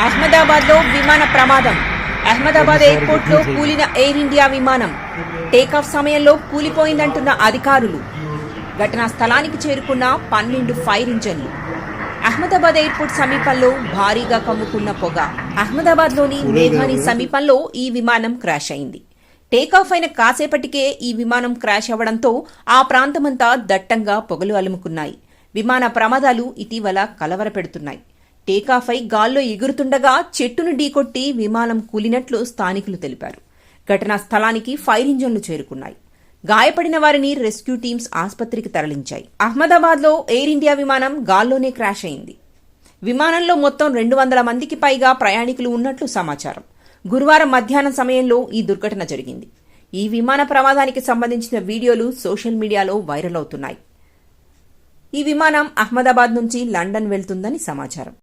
అహ్మదాబాద్లో విమాన ప్రమాదం. అహ్మదాబాద్ ఎయిర్పోర్ట్లో కూలిన ఎయిర్ ఇండియా విమానం. టేకాఫ్ సమయంలో కూలిపోయిందంటున్న అధికారులు. ఘటనా స్థలానికి చేరుకున్న పన్నెండు ఫైర్ ఇంజన్లు. అహ్మదాబాద్ ఎయిర్పోర్ట్ సమీపంలో భారీగా కమ్ముకున్న పొగ. అహ్మదాబాద్లోని మేఘాని సమీపంలో ఈ విమానం క్రాష్ అయింది. టేకాఫ్ అయిన కాసేపటికే ఈ విమానం క్రాష్ అవ్వడంతో ఆ ప్రాంతమంతా దట్టంగా పొగలు అలుముకున్నాయి. విమాన ప్రమాదాలు ఇటీవల కలవరపెడుతున్నాయి. టేకాఫై గాల్లో ఎగురుతుండగా చెట్టును ఢీకొట్టి విమానం కూలినట్లు స్థానికులు తెలిపారు. ఘటనా స్థలానికి ఫైర్ ఇంజన్లు చేరుకున్నాయి. గాయపడిన వారిని రెస్క్యూ టీమ్స్ ఆసుపత్రికి తరలించాయి. అహ్మదాబాద్లో ఎయిర్ ఇండియా విమానం గాల్లోనే క్రాష్ అయింది. విమానంలో మొత్తం రెండు వందల మందికి పైగా ప్రయాణికులు ఉన్నట్లు సమాచారం. గురువారం మధ్యాహ్నం సమయంలో ఈ దుర్ఘటన జరిగింది. ఈ విమాన ప్రమాదానికి సంబంధించిన వీడియోలు సోషల్ మీడియాలో వైరల్ అవుతున్నాయి. ఈ విమానం అహ్మదాబాద్ నుంచి లండన్ వెళ్తుందని సమాచారం.